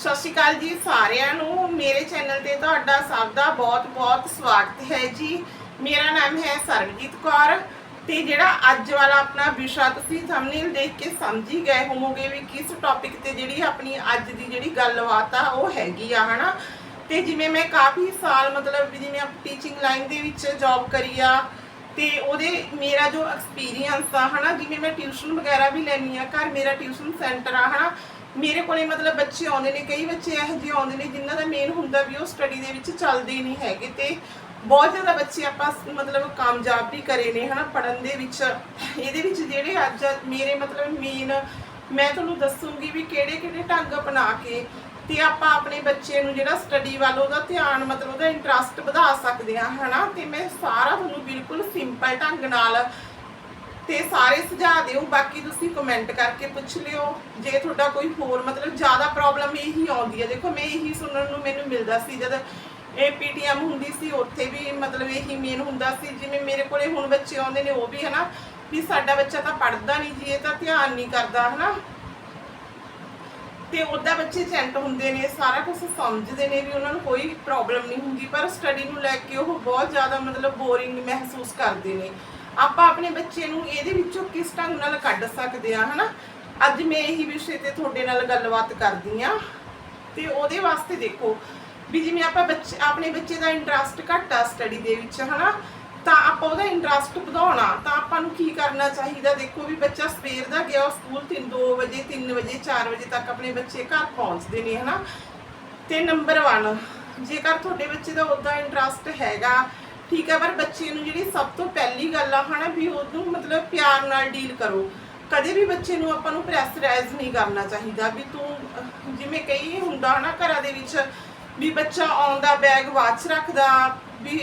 ਸਤਿ ਸ਼੍ਰੀ ਅਕਾਲ ਜੀ ਸਾਰਿਆਂ ਨੂੰ। ਮੇਰੇ ਚੈਨਲ ਤੇ ਤੁਹਾਡਾ ਸਭ ਦਾ ਬਹੁਤ-ਬਹੁਤ ਸਵਾਗਤ ਹੈ ਜੀ। ਮੇਰਾ ਨਾਮ ਹੈ ਸਰਬਜੀਤ ਕੌਰ ਤੇ ਜਿਹੜਾ ਅੱਜ ਵਾਲਾ ਆਪਣਾ ਵਿਸ਼ਾ ਤੁਸੀਂ ਥੰਬਨੇਲ ਦੇਖ ਕੇ ਸਮਝ ਹੀ ਗਏ ਹੋਵੋਗੇ ਵੀ ਕਿਸ ਟੌਪਿਕ ਤੇ ਜਿਹੜੀ ਆਪਣੀ ਅੱਜ ਦੀ ਜਿਹੜੀ ਗੱਲਬਾਤ ਆ ਉਹ ਹੈਗੀ ਆ, ਹਨਾ? ਤੇ ਜਿਵੇਂ ਮੈਂ ਕਾਫੀ ਸਾਲ ਮਤਲਬ ਵੀ ਜਿਵੇਂ ਟੀਚਿੰਗ ਲਾਈਨ ਦੇ ਵਿੱਚ ਜੌਬ ਕਰੀ ਆ ਤੇ ਉਹਦੇ ਮੇਰਾ ਜੋ ਐਕਸਪੀਰੀਅੰਸ ਆ, ਹਨਾ? ਜਿਵੇਂ ਮੈਂ ਟਿਊਸ਼ਨ ਵਗੈਰਾ ਵੀ ਲੈਣੀ ਆ, ਘਰ ਮੇਰਾ ਟਿਊਸ਼ਨ ਸੈਂਟਰ ਆ, ਹਨਾ? ਮੇਰੇ ਕੋਲੇ ਮਤਲਬ ਬੱਚੇ ਆਉਂਦੇ ਨੇ, ਕਈ ਬੱਚੇ ਇਹੋ ਜਿਹੇ ਆਉਂਦੇ ਨੇ ਜਿਨ੍ਹਾਂ ਦਾ ਮੇਨ ਹੁੰਦਾ ਵੀ ਉਹ ਸਟੱਡੀ ਦੇ ਵਿੱਚ ਚੱਲਦੇ ਹੀ ਨਹੀਂ ਹੈਗੇ ਤੇ ਬਹੁਤ ਜ਼ਿਆਦਾ ਬੱਚੇ ਆਪਾਂ ਮਤਲਬ ਕਾਮਯਾਬ ਵੀ ਕਰੇ ਨੇ, ਹਨਾ ਪੜਨ ਦੇ ਵਿੱਚ। ਇਹਦੇ ਵਿੱਚ ਜਿਹੜੇ ਅੱਜ ਮੇਰੇ ਮਤਲਬ ਮੇਨ ਮੈਂ ਤੁਹਾਨੂੰ ਦੱਸੂਗੀ ਵੀ ਕਿਹੜੇ ਕਿਹੜੇ ਢੰਗ ਅਪਣਾ ਕੇ ਤੇ ਆਪਾਂ ਆਪਣੇ ਬੱਚੇ ਨੂੰ ਜਿਹੜਾ ਸਟੱਡੀ ਵੱਲ ਉਹਦਾ ਧਿਆਨ ਮਤਲਬ ਉਹਦਾ ਇੰਟਰਸਟ ਵਧਾ ਸਕਦੇ ਹਾਂ, ਹਨਾ। ਤੇ ਮੈਂ ਸਾਰਾ ਤੁਹਾਨੂੰ ਬਿਲਕੁਲ ਸਿੰਪਲ ਢੰਗ ਨਾਲ ਤੇ ਸਾਰੇ ਸੁਝਾਅ ਦਿਓ, ਬਾਕੀ ਤੁਸੀਂ ਕਮੈਂਟ ਕਰਕੇ ਪੁੱਛ ਲਿਓ। ਜੇ ਤੁਹਾਡਾ ਕੋਈ ਹੋਰ ਮਤਲਬ ਜ਼ਿਆਦਾ ਪ੍ਰੋਬਲਮ ਇਹੀ ਆਉਂਦੀ ਹੈ। ਦੇਖੋ, ਮੈਂ ਇਹੀ ਸੁਣਨ ਨੂੰ ਮੈਨੂੰ ਮਿਲਦਾ ਸੀ, ਜਦ ਇਹ ਪੀਟੀਐਮ ਹੁੰਦੀ ਸੀ, ਉੱਥੇ ਵੀ ਮਤਲਬ ਇਹੀ ਮੇਨ ਹੁੰਦਾ ਸੀ। ਜਿਵੇਂ ਮੇਰੇ ਕੋਲੇ ਹੁਣ ਬੱਚੇ ਆਉਂਦੇ ਨੇ, ਉਹ ਵੀ ਹਨਾ, ਵੀ ਸਾਡਾ ਬੱਚਾ ਤਾਂ ਪੜ੍ਹਦਾ ਨਹੀਂ ਜੀ, ਇਹ ਤਾਂ ਧਿਆਨ ਨਹੀਂ ਕਰਦਾ, ਹਨਾ। ਤੇ ਉਹਦਾ ਬੱਚੇ ਚੈਂਟ ਹੁੰਦੇ ਨੇ, ਸਾਰਾ ਕੁਝ ਸਮਝਦੇ ਨੇ ਵੀ ਉਹਨਾਂ ਨੂੰ ਕੋਈ ਪ੍ਰੋਬਲਮ ਨਹੀਂ ਹੁੰਦੀ, ਪਰ ਸਟੱਡੀ ਨੂੰ ਲੈ ਕੇ ਉਹ ਬਹੁਤ ਜ਼ਿਆਦਾ ਮਤਲਬ ਬੋਰਿੰਗ ਮਹਿਸੂਸ ਕਰਦੇ ਨੇ। ਆਪਾਂ ਆਪਣੇ ਬੱਚੇ ਨੂੰ ਇਹਦੇ ਵਿੱਚੋਂ ਕਿਸ ਢੰਗ ਨਾਲ ਕੱਢ ਸਕਦੇ ਆ, ਹਨਾ? ਅੱਜ ਮੈਂ ਇਹੀ ਵਿਸ਼ੇ ਤੇ ਤੁਹਾਡੇ ਨਾਲ ਗੱਲਬਾਤ ਕਰਦੀ ਆ, ਤੇ ਉਹਦੇ ਵਾਸਤੇ ਦੇਖੋ, ਵੀ ਜਿਵੇਂ ਆਪਾਂ ਬੱਚੇ, ਆਪਣੇ ਬੱਚੇ ਦਾ ਇੰਟਰਸਟ ਘੱਟ ਆ ਸਟੱਡੀ ਦੇ ਵਿੱਚ, ਹਨਾ? ਤਾਂ ਆਪਾਂ ਉਹਦਾ ਇੰਟਰਸਟ ਵਧਾਉਣਾ, ਤਾਂ ਆਪਾਂ ਨੂੰ ਕੀ ਕਰਨਾ ਚਾਹੀਦਾ? ਦੇਖੋ ਵੀ ਬੱਚਾ ਸਵੇਰ ਦਾ ਗਿਆ ਉਹ ਸਕੂਲ 3 2 ਵਜੇ 3 ਵਜੇ 4 ਵਜੇ ਤੱਕ ਆਪਣੇ ਬੱਚੇ ਘਰ ਪਹੁੰਚਦੇ ਨੇ, ਹਨਾ? ਤੇ ਨੰਬਰ 1 ਜੇਕਰ ਤੁਹਾਡੇ ਬੱਚੇ ਦਾ ਉਦਾਂ ਇੰਟਰਸਟ ਹੈਗਾ ਠੀਕ ਹੈ ਪਰ ਬੱਚੇ ਨੂੰ ਜਿਹੜੀ ਸਭ ਤੋਂ ਪਹਿਲੀ ਗੱਲ ਆ, ਹਨਾ, ਵੀ ਉਹਨੂੰ ਮਤਲਬ ਪਿਆਰ ਨਾਲ ਡੀਲ ਕਰੋ। ਕਦੇ ਵੀ ਬੱਚੇ ਨੂੰ ਆਪਾਂ ਨੂੰ ਪ੍ਰੈਸ਼ਰਾਈਜ਼ ਨਹੀਂ ਕਰਨਾ ਚਾਹੀਦਾ ਵੀ ਤੂੰ ਜਿਵੇਂ ਕਈ ਹੁੰਦਾ ਹਨਾ, ਘਰਾਂ ਦੇ ਵਿੱਚ ਵੀ ਬੱਚਾ ਆਉਂਦਾ ਬੈਗ ਵਾਚ ਰੱਖਦਾ, ਵੀ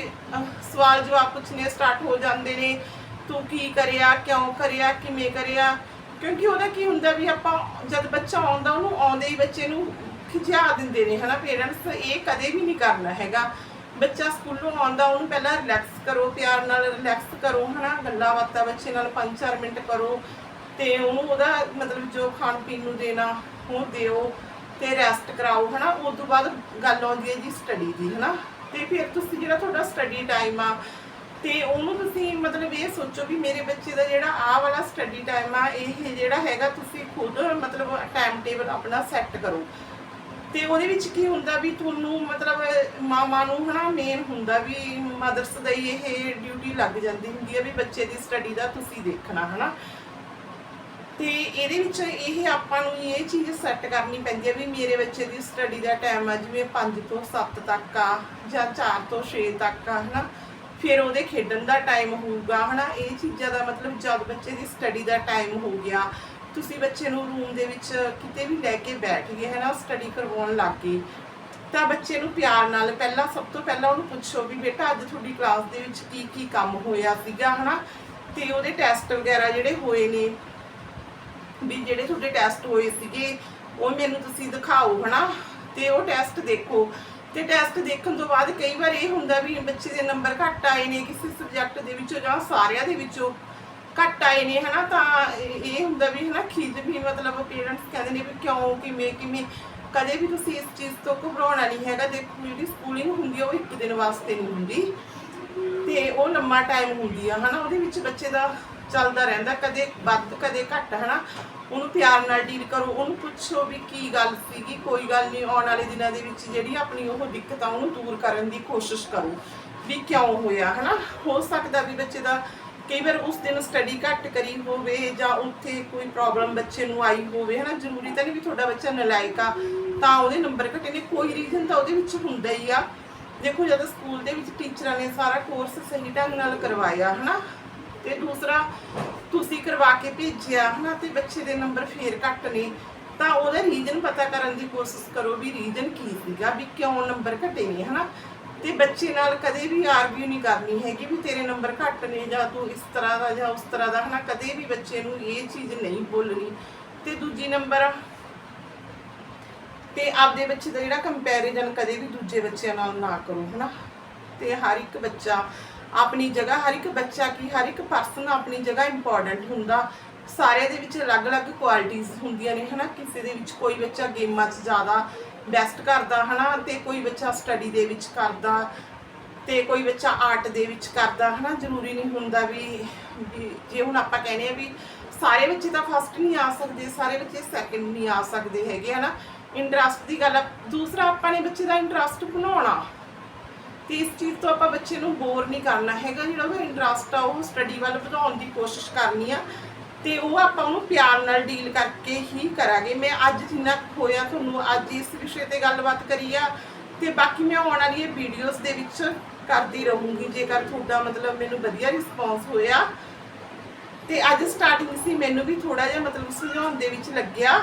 ਸਵਾਲ ਜਵਾਬ ਪੁੱਛਣੇ ਸਟਾਰਟ ਹੋ ਜਾਂਦੇ ਨੇ, ਤੂੰ ਕੀ ਕਰਿਆ, ਕਿਉਂ ਕਰਿਆ, ਕਿਵੇਂ ਕਰਿਆ? ਕਿਉਂਕਿ ਉਹਦਾ ਕੀ ਹੁੰਦਾ ਵੀ ਆਪਾਂ ਜਦ ਬੱਚਾ ਆਉਂਦਾ, ਉਹਨੂੰ ਆਉਂਦੇ ਹੀ ਬੱਚੇ ਨੂੰ ਖਿਚਾ ਦਿੰਦੇ ਨੇ, ਹਨਾ ਪੇਰੈਂਟਸ ਇਹ ਕਦੇ ਵੀ ਨਹੀਂ ਕਰਨਾ ਹੈਗਾ। ਬੱਚਾ ਸਕੂਲੋਂ ਆਉਂਦਾ ਉਹਨੂੰ ਪਹਿਲਾਂ ਰਿਲੈਕਸ ਕਰੋ, ਪਿਆਰ ਨਾਲ ਰਿਲੈਕਸ ਕਰੋ, ਹਨਾ, ਗੱਲਾਂ ਬਾਤਾਂ ਬੱਚੇ ਨਾਲ 5-4 ਮਿੰਟ ਕਰੋ, ਤੇ ਉਹਨੂੰ ਉਹਦਾ ਮਤਲਬ ਜੋ ਖਾਣ ਪੀਣ ਨੂੰ ਦੇਣਾ ਉਹ ਦਿਓ, ਤੇ ਰੈਸਟ ਕਰਾਓ, ਹਨਾ ਉਸ ਤੋਂ ਬਾਅਦ ਗੱਲ ਆਉਂਦੀ ਹੈ ਜੀ ਸਟੱਡੀ ਦੀ, ਹਨਾ, ਤੇ ਫਿਰ ਤੁਸੀਂ ਜਿਹੜਾ ਤੁਹਾਡਾ ਸਟੱਡੀ ਟਾਈਮ ਆ, ਤੇ ਉਹਨੂੰ ਤੁਸੀਂ ਮਤਲਬ ਇਹ ਸੋਚੋ ਵੀ ਮੇਰੇ ਬੱਚੇ ਦਾ ਜਿਹੜਾ ਆਹ ਵਾਲਾ ਸਟੱਡੀ ਟਾਈਮ ਆ, ਇਹ ਜਿਹੜਾ ਹੈਗਾ, ਤੁਸੀਂ ਖੁਦ ਮਤਲਬ ਟਾਈਮ ਟੇਬਲ ਆਪਣਾ ਸੈੱਟ ਕਰੋ। ਤੇ ਉਹਦੇ ਵਿੱਚ ਕੀ ਹੁੰਦਾ ਵੀ ਤੁਹਾਨੂੰ ਮਤਲਬ ਮਾਮਾ ਨੂੰ ਹਨਾ ਮੇਨ ਹੁੰਦਾ ਵੀ ਮਦਰਸ ਦਾ ਹੀ ਇਹ ਡਿਊਟੀ ਲੱਗ ਜਾਂਦੀ ਹੁੰਦੀ ਹੈ ਵੀ ਬੱਚੇ ਦੀ ਸਟੱਡੀ ਦਾ ਤੁਸੀਂ ਦੇਖਣਾ ਹਨਾ। ਤੇ ਇਹਦੇ ਵਿੱਚ ਇਹ ਆਪਾਂ ਨੂੰ ਇਹ ਚੀਜ਼ ਸੈੱਟ ਕਰਨੀ ਪੈਂਦੀ ਹੈ ਵੀ ਮੇਰੇ ਬੱਚੇ ਦੀ ਸਟੱਡੀ ਦਾ ਟਾਈਮ ਆ ਜਿਵੇਂ 5 ਤੋਂ 7 ਤੱਕ ਆ ਜਾਂ 4 ਤੋਂ 6 ਤੱਕ ਆ ਹਨਾ। ਫਿਰ ਉਹਦੇ ਖੇਡਣ ਦਾ ਟਾਈਮ ਹੋਊਗਾ ਹਨਾ। ਇਹ ਚੀਜ਼ਾਂ ਦਾ ਮਤਲਬ ਜਦ ਬੱਚੇ ਦੀ ਸਟੱਡੀ ਦਾ ਟਾਈਮ ਹੋ ਗਿਆ ਤੁਸੀਂ ਬੱਚੇ ਨੂੰ ਰੂਮ ਦੇ ਵਿੱਚ ਕਿਤੇ ਵੀ ਲੈ ਕੇ ਬੈਠ ਗਏ ਹੈ ਨਾ ਸਟੱਡੀ ਕਰਵਾਉਣ ਲੱਗ ਗਏ, ਤਾਂ ਬੱਚੇ ਨੂੰ ਪਿਆਰ ਨਾਲ ਪਹਿਲਾਂ ਸਭ ਤੋਂ ਪਹਿਲਾਂ ਉਹਨੂੰ ਪੁੱਛੋ ਵੀ, ਬੇਟਾ, ਅੱਜ ਤੁਹਾਡੀ ਕਲਾਸ ਦੇ ਵਿੱਚ ਕੀ ਕੀ ਕੰਮ ਹੋਇਆ ਸੀਗਾ? ਹਨਾ? ਤੇ ਉਹਦੇ ਟੈਸਟ ਵਗੈਰਾ ਜਿਹੜੇ ਹੋਏ ਨੇ, ਵੀ ਜਿਹੜੇ ਤੁਹਾਡੇ ਟੈਸਟ ਹੋਏ ਸੀਗੇ, ਉਹ ਮੈਨੂੰ ਤੁਸੀਂ ਦਿਖਾਓ, ਹਨਾ? ਤੇ ਉਹ ਟੈਸਟ ਦੇਖੋ। ਤੇ ਟੈਸਟ ਦੇਖਣ ਤੋਂ ਬਾਅਦ ਕਈ ਵਾਰ ਇਹ ਹੁੰਦਾ ਵੀ ਬੱਚੇ ਦੇ ਨੰਬਰ ਘੱਟ ਆਏ ਨੇ ਕਿਸੇ ਸਬਜੈਕਟ ਦੇ ਵਿੱਚੋਂ ਜਾਂ ਸਾਰਿਆਂ ਦੇ ਵਿੱਚੋਂ। ਘੱਟ ਆਏ ਨੇ, ਹਨਾ? ਤਾਂ ਇਹ ਹੁੰਦਾ ਵੀ, ਹਨਾ ਖਿਜ ਵੀ, ਮਤਲਬ ਪੇਰੈਂਟਸ ਕਹਿੰਦੇ ਨੇ ਵੀ ਕਿਉਂ, ਕਿਵੇਂ ਕਿਵੇਂ? ਕਦੇ ਵੀ ਤੁਸੀਂ ਇਸ ਚੀਜ਼ ਤੋਂ ਘਬਰਾਉਣਾ ਨਹੀਂ ਹੈਗਾ ਦੇਖੋ ਜਿਹੜੀ ਸਕੂਲਿੰਗ ਹੁੰਦੀ ਉਹ ਇੱਕ ਦਿਨ ਵਾਸਤੇ ਨਹੀਂ ਹੁੰਦੀ। ਤੇ ਉਹ ਲੰਮਾ ਟਾਈਮ ਹੁੰਦੀ ਆ, ਹਨਾ? ਉਹਦੇ ਵਿੱਚ ਬੱਚੇ ਦਾ ਚੱਲਦਾ ਰਹਿੰਦਾ, ਕਦੇ ਵੱਧ, ਕਦੇ ਘੱਟ, ਹਨਾ? ਉਹਨੂੰ ਪਿਆਰ ਨਾਲ ਡੀਲ ਕਰੋ, ਉਹਨੂੰ ਪੁੱਛੋ ਵੀ ਕੀ ਗੱਲ ਸੀਗੀ, ਕੋਈ ਗੱਲ ਨਹੀਂ, ਆਉਣ ਵਾਲੇ ਦਿਨਾਂ ਦੇ ਵਿੱਚ ਜਿਹੜੀ ਆਪਣੀ ਉਹ ਦਿੱਕਤ ਆ ਉਹਨੂੰ ਦੂਰ ਕਰਨ ਦੀ ਕੋਸ਼ਿਸ਼ ਕਰੋ, ਵੀ ਕਿਉਂ ਹੋਇਆ, ਹਨਾ? ਹੋ ਸਕਦਾ ਵੀ ਬੱਚੇ ਦਾ ਕਈ ਵਾਰ ਉਸ ਦਿਨ ਸਟੱਡੀ ਘੱਟ ਕਰੀ ਹੋਵੇ ਜਾਂ ਉੱਥੇ ਕੋਈ ਪ੍ਰੋਬਲਮ ਬੱਚੇ ਨੂੰ ਆਈ ਹੋਵੇ, ਹਨਾ? ਜ਼ਰੂਰੀ ਤਾਂ ਨਹੀਂ ਵੀ ਤੁਹਾਡਾ ਬੱਚਾ ਨਲਾਇਕ ਆ, ਤਾਂ ਉਹਦੇ ਨੰਬਰ ਘਟੇ ਨੇ। ਕੋਈ ਰੀਜ਼ਨ ਤਾਂ ਉਹਦੇ ਵਿੱਚ ਹੁੰਦਾ ਹੀ ਆ। ਦੇਖੋ, ਜਦੋਂ ਸਕੂਲ ਦੇ ਵਿੱਚ ਟੀਚਰਾਂ ਨੇ ਸਾਰਾ ਕੋਰਸ ਸਹੀ ਢੰਗ ਨਾਲ ਕਰਵਾਇਆ, ਹਨਾ? ਤੇ ਦੂਸਰਾ, ਤੁਸੀਂ ਕਰਵਾ ਕੇ ਭੇਜਿਆ, ਹਨਾ? ਤੇ ਬੱਚੇ ਦੇ ਨੰਬਰ ਫੇਰ ਘੱਟ ਨੇ। ਤਾਂ ਉਹਦਾ ਰੀਜ਼ਨ ਪਤਾ ਕਰਨ ਦੀ ਕੋਸ਼ਿਸ਼ ਕਰੋ ਵੀ ਰੀਜ਼ਨ ਕੀ ਸੀਗਾ, ਵੀ ਕਿਉਂ ਨੰਬਰ ਘਟੇ ਨੇ, ਹਨਾ? ਤੇ ਬੱਚੇ ਨਾਲ ਕਦੇ ਵੀ ਆਰਗੂ ਨਹੀਂ ਕਰਨੀ ਹੈਗੀ ਵੀ ਤੇਰੇ ਨੰਬਰ ਘੱਟ ਨੇ ਜਾਂ ਤੂੰ ਇਸ ਤਰ੍ਹਾਂ ਦਾ ਜਾਂ ਉਸ ਤਰ੍ਹਾਂ ਦਾ, ਹਨਾ? ਕਦੇ ਵੀ ਬੱਚੇ ਨੂੰ ਇਹ ਚੀਜ਼ ਨਹੀਂ ਬੋਲਣੀ ਤੇ ਦੂਜੀ ਨੰਬਰ ਤੇ ਆਪਦੇ ਬੱਚੇ ਦਾ ਜਿਹੜਾ ਕੰਪੈਰੀਜ਼ਨ ਕਦੇ ਵੀ ਦੂਜੇ ਬੱਚਿਆਂ ਨਾਲ ਨਾ ਕਰੋ, ਹਨਾ? ਤੇ ਹਰ ਇੱਕ ਬੱਚਾ ਆਪਣੀ ਜਗ੍ਹਾ, ਹਰ ਇੱਕ ਬੱਚਾ ਕੀ ਹਰ ਇੱਕ ਪਰਸਨ ਆਪਣੀ ਜਗ੍ਹਾ ਇੰਪੋਰਟੈਂਟ ਹੁੰਦਾ। ਸਾਰਿਆਂ ਦੇ ਵਿੱਚ ਅਲੱਗ-ਅਲੱਗ ਕੁਆਲਿਟੀਆਂ ਹੁੰਦੀਆਂ ਨੇ, ਹਨਾ? ਕਿਸੇ ਦੇ ਵਿੱਚ ਕੋਈ ਬੱਚਾ ਗੇਮਾਂ 'ਚ ਜ਼ਿਆਦਾ ਬੈਸਟ ਕਰਦਾ, ਹਨਾ? ਤੇ ਕੋਈ ਬੱਚਾ ਸਟੱਡੀ ਦੇ ਵਿੱਚ ਕਰਦਾ, ਤੇ ਕੋਈ ਬੱਚਾ ਆਰਟ ਦੇ ਵਿੱਚ ਕਰਦਾ, ਹਨਾ? ਜ਼ਰੂਰੀ ਨਹੀਂ ਹੁੰਦਾ ਵੀ ਜੇ ਹੁਣ ਆਪਾਂ ਕਹਿੰਦੇ ਆ ਵੀ ਸਾਰੇ ਬੱਚੇ ਤਾਂ ਫਸਟ ਨਹੀਂ ਆ ਸਕਦੇ, ਸਾਰੇ ਬੱਚੇ ਸੈਕਿੰਡ ਨਹੀਂ ਆ ਸਕਦੇ ਹੈਗੇ, ਹਨਾ? ਇੰਟਰਸਟ ਦੀ ਗੱਲ ਆ, ਦੂਸਰਾ ਆਪਾਂ ਨੇ ਬੱਚੇ ਦਾ ਇੰਟਰਸਟ ਬਣਾਉਣਾ। ਤੇ ਇਸ ਚੀਜ਼ ਤੋਂ ਆਪਾਂ ਬੱਚੇ ਨੂੰ ਬੋਰ ਨਹੀਂ ਕਰਨਾ ਹੈਗਾ, ਜਿਹੜਾ ਉਹਦਾ ਇੰਟਰਸਟ ਆ, ਉਹ ਸਟੱਡੀ ਵੱਲ ਵਧਾਉਣ ਦੀ ਕੋਸ਼ਿਸ਼ ਕਰਨੀ ਆ। ਤੇ ਉਹ ਆਪਾਂ ਉਹਨੂੰ ਪਿਆਰ ਨਾਲ ਡੀਲ ਕਰਕੇ ਹੀ ਕਰਾਂਗੇ। ਮੈਂ ਅੱਜ ਜਿੰਨਾ ਹੋਇਆ ਤੁਹਾਨੂੰ, ਅੱਜ ਇਸ ਵਿਸ਼ੇ ਤੇ ਗੱਲਬਾਤ ਕਰੀ ਆ। ਤੇ ਬਾਕੀ ਮੈਂ ਆਉਣ ਵਾਲੀ ਵੀਡੀਓਜ਼ ਦੇ ਵਿੱਚ ਕਰਦੀ ਰਹੂੰਗੀ, ਜੇਕਰ ਤੁਹਾਡਾ ਮਤਲਬ ਮੈਨੂੰ ਵਧੀਆ ਰਿਸਪੌਂਸ ਹੋਇਆ। ਤੇ ਅੱਜ ਸਟਾਰਟਿੰਗ ਸੀ, ਮੈਨੂੰ ਵੀ ਥੋੜਾ ਜਿਹਾ ਮਤਲਬ ਸੁਝਾਉਣ ਦੇ ਵਿੱਚ ਲੱਗਿਆ।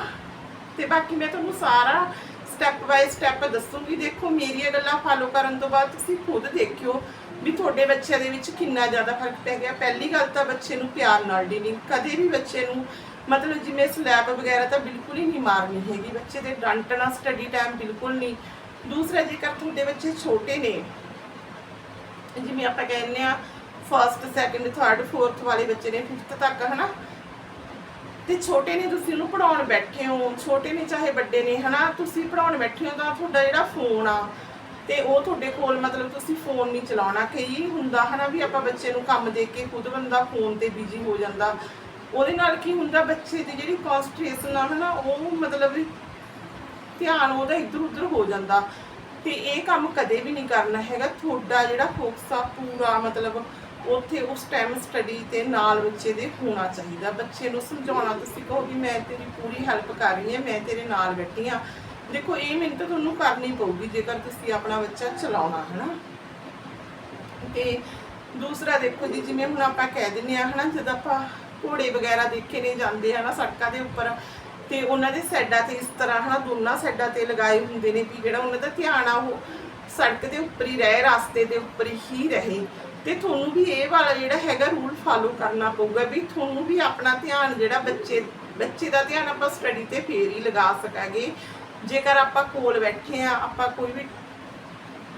ਤੇ ਬਾਕੀ ਮੈਂ ਤੁਹਾਨੂੰ ਸਾਰਾ ਸਟੈਪ ਬਾਈ ਸਟੈਪ ਦੱਸੂਗੀ। ਦੇਖੋ, ਮੇਰੀਆਂ ਗੱਲਾਂ ਫਾਲੋ ਕਰਨ ਤੋਂ ਬਾਅਦ ਤੁਸੀਂ ਖੁਦ ਦੇਖਿਓ ਵੀ ਤੁਹਾਡੇ ਬੱਚਿਆਂ ਦੇ ਵਿੱਚ ਕਿੰਨਾ ਜ਼ਿਆਦਾ ਫ਼ਰਕ ਪੈ ਗਿਆ। ਪਹਿਲੀ ਗੱਲ ਤਾਂ ਬੱਚੇ ਨੂੰ ਪਿਆਰ ਨਾਲ ਡੀਲਿੰਗ ਕਦੇ ਵੀ ਬੱਚੇ ਨੂੰ ਮਤਲਬ ਜਿਵੇਂ ਸਲੈਬ ਵਗੈਰਾ ਤਾਂ ਬਿਲਕੁਲ ਹੀ ਨਹੀਂ ਮਾਰਨੀ ਹੈਗੀ। ਬੱਚੇ ਦੇ ਡਾਂਟਣਾ ਸਟੱਡੀ ਟਾਈਮ ਬਿਲਕੁਲ ਨਹੀਂ ਦੂਸਰਾ, ਜੇਕਰ ਤੁਹਾਡੇ ਬੱਚੇ ਛੋਟੇ ਨੇ, ਜਿਵੇਂ ਆਪਾਂ ਕਹਿੰਦੇ ਆ ਫਸਟ ਸੈਕੰਡ ਥਰਡ ਫੋਰਥ ਵਾਲੇ ਬੱਚੇ ਨੇ ਫਿਫਥ ਤੱਕ, ਹਨਾ? ਤੇ ਛੋਟੇ ਨੇ ਤੁਸੀਂ ਉਹਨੂੰ ਪੜਾਉਣ ਬੈਠੇ ਹੋ, ਛੋਟੇ ਨੇ ਚਾਹੇ ਵੱਡੇ ਨੇ, ਹਨਾ? ਤੁਸੀਂ ਪੜਾਉਣ ਬੈਠੇ ਹੋ ਤਾਂ ਤੁਹਾਡਾ ਜਿਹੜਾ ਫੋਨ ਆ ਤੇ ਉਹ ਤੁਹਾਡੇ ਕੋਲ ਮਤਲਬ ਤੁਸੀਂ ਫੋਨ ਨਹੀਂ ਚਲਾਉਣਾ। ਕਈ ਹੁੰਦਾ, ਹਨਾ, ਵੀ ਆਪਾਂ ਬੱਚੇ ਨੂੰ ਕੰਮ ਦੇ ਕੇ ਖੁਦ ਬੰਦਾ ਫੋਨ ਤੇ ਬਿਜ਼ੀ ਹੋ ਜਾਂਦਾ। ਉਹਦੇ ਨਾਲ ਕੀ ਹੁੰਦਾ, ਬੱਚੇ ਦੀ ਜਿਹੜੀ ਕਨਸੈਂਟਰੇਸ਼ਨ ਆ, ਹਨਾ, ਉਹ ਮਤਲਬ ਧਿਆਨ ਉਹਦਾ ਇੱਧਰ ਉੱਧਰ ਹੋ ਜਾਂਦਾ। ਤੇ ਇਹ ਕੰਮ ਕਦੇ ਵੀ ਨਹੀਂ ਕਰਨਾ ਹੈਗਾ। ਤੁਹਾਡਾ ਜਿਹੜਾ ਫੋਕਸ ਆ, ਪੂਰਾ ਮਤਲਬ ਉੱਥੇ ਉਸ ਟਾਈਮ ਸਟੱਡੀ ਤੇ ਨਾਲ ਬੱਚੇ ਦੇ ਹੋਣਾ ਚਾਹੀਦਾ। ਬੱਚੇ ਨੂੰ ਸਮਝਾਉਣਾ, ਤੁਸੀਂ ਕਹੋ ਵੀ ਮੈਂ ਤੇਰੀ ਪੂਰੀ ਹੈਲਪ ਕਰ ਰਹੀ ਹਾਂ, ਮੈਂ ਤੇਰੇ ਨਾਲ ਬੈਠੀ ਹਾਂ। ਦੇਖੋ, ਇਹ ਮਿਹਨਤ ਤੁਹਾਨੂੰ ਕਰਨੀ ਪਊਗੀ, ਜੇਕਰ ਤੁਸੀਂ ਆਪਣਾ ਬੱਚਾ ਚਲਾਉਣਾ ਹੈ ਨਾ ਤੇ ਦੂਸਰਾ ਦੇਖੋ ਜੀ, ਜਿਵੇਂ ਹੁਣ ਆਪਾਂ ਕਹਿ ਦਿੰਨੇ ਆ ਹਨਾ, ਜਦ ਆਪਾਂ ਘੋੜੇ ਵਗੈਰਾ ਦੇਖੇ ਨੇ, ਜਾਂਦੇ ਆ ਸੜਕਾਂ ਦੇ ਉੱਪਰ, ਤੇ ਉਹਨਾਂ ਦੇ ਸਾਈਡਾਂ ਤੇ ਇਸ ਤਰ੍ਹਾਂ, ਹਨਾ, ਦੋਨਾਂ ਸਾਈਡਾਂ ਤੇ ਲਗਾਏ ਹੁੰਦੇ ਨੇ ਕਿ ਜਿਹੜਾ ਉਹਨਾਂ ਦਾ ਧਿਆਨ ਆ, ਉਹ ਸੜਕ ਦੇ ਉੱਪਰ ਹੀ ਰਹੇ, ਰਸਤੇ ਦੇ ਉੱਪਰ ਹੀ ਰਹੇ। ਤੇ ਤੁਹਾਨੂੰ ਵੀ ਇਹ ਵਾਲਾ ਜਿਹੜਾ ਹੈਗਾ ਰੂਲ ਫਾਲੋ ਕਰਨਾ ਪਊਗਾ ਵੀ ਤੁਹਾਨੂੰ ਵੀ ਆਪਣਾ ਧਿਆਨ ਜਿਹੜਾ ਬੱਚੇ ਬੱਚੇ ਦਾ ਧਿਆਨ ਆਪਾਂ ਸਟੱਡੀ ਤੇ ਫੇਰ ਹੀ ਲਗਾ ਸਕਾਂਗੇ। ਜੇਕਰ ਆਪਾਂ ਕੋਲ ਬੈਠੇ ਆ, ਆਪਾਂ ਕੋਈ ਵੀ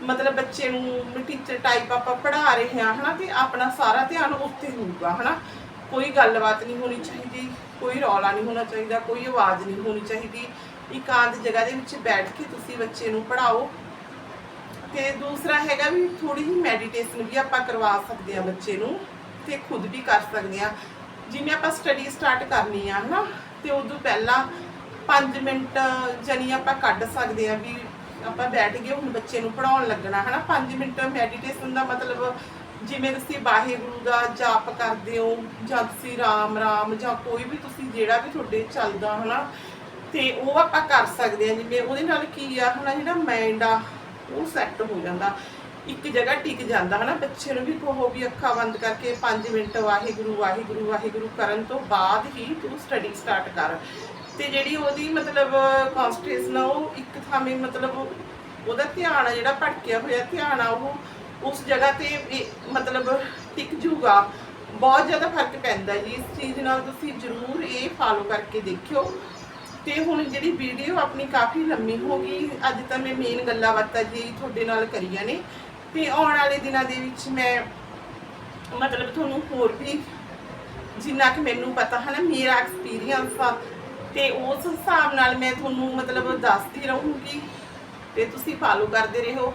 ਮਤਲਬ ਬੱਚੇ ਨੂੰ ਟੀਚਰ ਟਾਈਪ ਆਪਾਂ ਪੜ੍ਹਾ ਰਹੇ ਹਾਂ ਹਨਾ, ਤੇ ਆਪਣਾ ਸਾਰਾ ਧਿਆਨ ਉੱਥੇ ਹੋਊਗਾ, ਹਨਾ। ਕੋਈ ਗੱਲਬਾਤ ਨਹੀਂ ਹੋਣੀ ਚਾਹੀਦੀ, ਕੋਈ ਰੌਲਾ ਨਹੀਂ ਹੋਣਾ ਚਾਹੀਦਾ, ਕੋਈ ਆਵਾਜ਼ ਨਹੀਂ ਹੋਣੀ ਚਾਹੀਦੀ। ਇਕਾਂਤ ਜਗ੍ਹਾ ਦੇ ਵਿੱਚ ਬੈਠ ਕੇ ਤੁਸੀਂ ਬੱਚੇ ਨੂੰ ਪੜ੍ਹਾਓ। ਤੇ ਦੂਸਰਾ ਹੈਗਾ ਵੀ ਥੋੜੀ ਜਿਹੀ ਮੈਡੀਟੇਸ਼ਨ ਵੀ ਆਪਾਂ ਕਰਵਾ ਸਕਦੇ ਆ ਬੱਚੇ ਨੂੰ ਤੇ ਖੁਦ ਵੀ ਕਰ ਸਕਦੇ ਆ ਜਿਵੇਂ ਆਪਾਂ ਸਟੱਡੀ ਸਟਾਰਟ ਕਰਨੀ ਆ ਹਨਾ, ਤੇ ਉਦੋਂ ਪਹਿਲਾਂ 5 ਮਿੰਟ ਜਣੀ ਆਪਾਂ ਕੱਢ ਸਕਦੇ ਆ ਵੀ ਆਪਾਂ ਬੈਠ ਗਏ, ਹੁਣ ਬੱਚੇ ਨੂੰ ਪੜਾਉਣ ਲੱਗਣਾ ਹਨਾ। 5 ਮਿੰਟ ਮੈਡੀਟੇਸ਼ਨ ਦਾ ਮਤਲਬ ਜਿਵੇਂ ਤੁਸੀਂ ਵਾਹਿਗੁਰੂ ਦਾ ਜਾਪ ਕਰਦੇ ਹੋ ਜਾਂ ਤੁਸੀਂ ਰਾਮ ਰਾਮ ਜਾਂ ਕੋਈ ਵੀ ਤੁਸੀਂ ਜਿਹੜਾ ਵੀ ਤੁਹਾਡੇ ਚੱਲਦਾ ਹਨਾ, ਤੇ ਉਹ ਆਪਾਂ ਕਰ ਸਕਦੇ ਆ ਜਿਵੇਂ ਉਹਦੇ ਨਾਲ ਕੀ ਆ ਹਨਾ ਜਿਹੜਾ ਮਾਈਂਡ ਆ ਉਹ ਸੈੱਟ ਹੋ ਜਾਂਦਾ। ਇੱਕ ਜਗ੍ਹਾ ਟਿਕ ਜਾਂਦਾ, ਹਨਾ? ਬੱਚੇ ਨੂੰ ਵੀ ਕਹੋ ਵੀ ਅੱਖਾਂ ਬੰਦ ਕਰਕੇ 5 ਮਿੰਟ ਵਾਹਿਗੁਰੂ ਵਾਹਿਗੁਰੂ ਵਾਹਿਗੁਰੂ ਕਰਨ ਤੋਂ ਬਾਅਦ ਹੀ ਤੂੰ ਸਟੱਡੀ ਸਟਾਰਟ ਕਰ। ਤੇ ਜਿਹੜੀ ਉਹਦੀ ਮਤਲਬ ਕਨਸੈਂਟਰੇਸ਼ਨ ਆ, ਉਹ ਇੱਕ ਥਾਵੇਂ ਮਤਲਬ ਉਹਦਾ ਧਿਆਨ ਆ, ਜਿਹੜਾ ਭਟਕਿਆ ਹੋਇਆ ਧਿਆਨ ਆ, ਉਹ ਉਸ ਜਗ੍ਹਾ ਤੇ ਮਤਲਬ ਟਿਕ ਜੂਗਾ ਬਹੁਤ ਜ਼ਿਆਦਾ ਫ਼ਰਕ ਪੈਂਦਾ ਜੀ। ਇਸ ਚੀਜ਼ ਨਾਲ ਤੁਸੀਂ ਜ਼ਰੂਰ ਇਹ ਫਾਲੋ ਕਰਕੇ ਦੇਖਿਓ। ਤੇ ਹੁਣ ਜਿਹੜੀ ਵੀਡੀਓ ਆਪਣੀ ਕਾਫੀ ਲੰਮੀ ਹੋ ਗਈ, ਅੱਜ ਤਾਂ ਮੈਂ ਮੇਨ ਗੱਲਾਂ ਬਾਤਾਂ ਜੀ ਤੁਹਾਡੇ ਨਾਲ ਕਰੀਆਂ ਨੇ। ਤੇ ਆਉਣ ਵਾਲੇ ਦਿਨਾਂ ਦੇ ਵਿੱਚ ਮੈਂ ਮਤਲਬ ਤੁਹਾਨੂੰ ਹੋਰ ਵੀ ਜਿੰਨਾ ਕਿ ਮੈਨੂੰ ਪਤਾ ਹੈ ਨਾ ਮੇਰਾ ਐਕਸਪੀਰੀਅੰਸ ਆ, ਤੇ ਉਸ ਹਿਸਾਬ ਨਾਲ ਮੈਂ ਤੁਹਾਨੂੰ ਮਤਲਬ ਦੱਸਦੀ ਰਹੂੰਗੀ ਤੇ ਤੁਸੀਂ ਫਾਲੋ ਕਰਦੇ ਰਹੋ।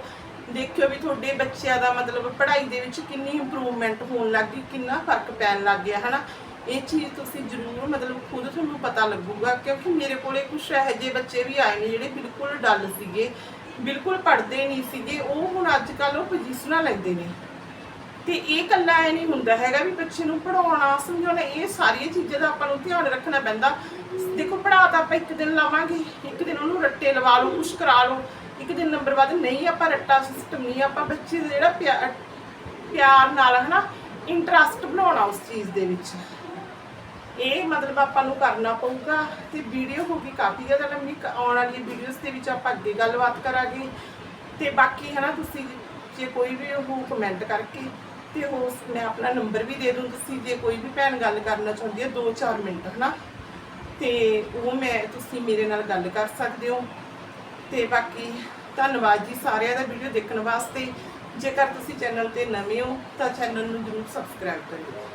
ਦੇਖਿਓ ਵੀ ਤੁਹਾਡੇ ਬੱਚਿਆਂ ਦਾ ਮਤਲਬ ਪੜ੍ਹਾਈ ਦੇ ਵਿੱਚ ਕਿੰਨੀ ਇੰਪਰੂਵਮੈਂਟ ਹੋਣ ਲੱਗ ਗਈ, ਕਿੰਨਾ ਫ਼ਰਕ ਪੈਣ ਲੱਗ ਗਿਆ, ਹਨਾ? ਇਹ ਚੀਜ਼ ਤੁਸੀਂ ਜ਼ਰੂਰ ਮਤਲਬ ਖੁਦ ਤੁਹਾਨੂੰ ਪਤਾ ਲੱਗੂਗਾ ਕਿਉਂਕਿ ਮੇਰੇ ਕੋਲੇ ਕੁਝ ਇਹੋ ਜਿਹੇ ਬੱਚੇ ਵੀ ਆਏ ਨੇ ਜਿਹੜੇ ਬਿਲਕੁਲ ਡੱਲ ਸੀਗੇ, ਬਿਲਕੁਲ ਪੜ੍ਹਦੇ ਨਹੀਂ ਸੀਗੇ, ਉਹ ਹੁਣ ਅੱਜ ਕੱਲ ਉਹ ਪੋਜੀਸ਼ਨਾਂ ਲੈਂਦੇ ਨੇ। ਤੇ ਇਹ ਕੱਲਾ ਇਹ ਨਹੀਂ ਹੁੰਦਾ ਹੈਗਾ ਵੀ ਬੱਚੇ ਨੂੰ ਪੜਾਉਣਾ ਸਮਝਾਉਣਾ, ਇਹ ਸਾਰੀਆਂ ਚੀਜ਼ਾਂ ਦਾ ਆਪਾਂ ਨੂੰ ਧਿਆਨ ਰੱਖਣਾ ਪੈਂਦਾ। ਦੇਖੋ ਪੜ੍ਹਾ ਤਾਂ ਆਪਾਂ ਇੱਕ ਦਿਨ ਲਾਵਾਂਗੇ, ਇੱਕ ਦਿਨ ਉਹਨੂੰ ਰੱਟੇ ਲਵਾ ਲਓ, ਕੁਛ ਕਰਾ ਲਓ, ਇੱਕ ਦਿਨ ਨੰਬਰ ਬਾਅਦ ਨਹੀਂ ਆਪਾਂ ਰੱਟਾ ਸਿਸਟਮ ਨਹੀਂ, ਆਪਾਂ ਬੱਚੇ ਦਾ ਜਿਹੜਾ ਪਿਆ- ਪਿਆਰ ਨਾਲ ਹਨਾ ਇੰਟਰਸਟ ਬਣਾਉਣਾ ਉਸ ਚੀਜ਼ ਦੇ ਵਿੱਚ। ਇਹ ਮਤਲਬ ਆਪਾਂ ਨੂੰ ਕਰਨਾ ਪਊਗਾ ਤੇ ਵੀਡੀਓ ਹੋ ਗਈ ਕਾਫੀ ਜ਼ਿਆਦਾ ਲੰਮੀ ਆਉਣ ਵਾਲੀਆਂ ਵੀਡੀਓਜ਼ ਦੇ ਵਿੱਚ ਆਪਾਂ ਅੱਗੇ ਗੱਲਬਾਤ ਕਰਾਂਗੇ। ਤੇ ਬਾਕੀ ਹੈ ਨਾ ਤੁਸੀਂ ਜੇ ਕੋਈ ਵੀ ਉਹ ਕਮੈਂਟ ਕਰਕੇ ਤੇ ਉਹ ਮੈਂ ਆਪਣਾ ਨੰਬਰ ਵੀ ਦੇ ਦੂੰ, ਤੁਸੀਂ ਜੇ ਕੋਈ ਵੀ ਭੈਣ ਗੱਲ ਕਰਨਾ ਚਾਹੁੰਦੀ ਹੈ 2-4 ਮਿੰਟ ਹਨਾ। ਤੇ ਉਹ ਮੈਂ, ਤੁਸੀਂ ਮੇਰੇ ਨਾਲ ਗੱਲ ਕਰ ਸਕਦੇ ਹੋ। ਤੇ ਬਾਕੀ ਧੰਨਵਾਦ ਜੀ ਸਾਰਿਆਂ ਦਾ ਵੀਡੀਓ ਦੇਖਣ ਵਾਸਤੇ। ਜੇਕਰ ਤੁਸੀਂ ਚੈਨਲ ਤੇ ਨਵੇਂ ਹੋ, ਤਾਂ ਚੈਨਲ ਨੂੰ ਜਰੂਰ ਸਬਸਕ੍ਰਾਈਬ ਕਰਿਓ।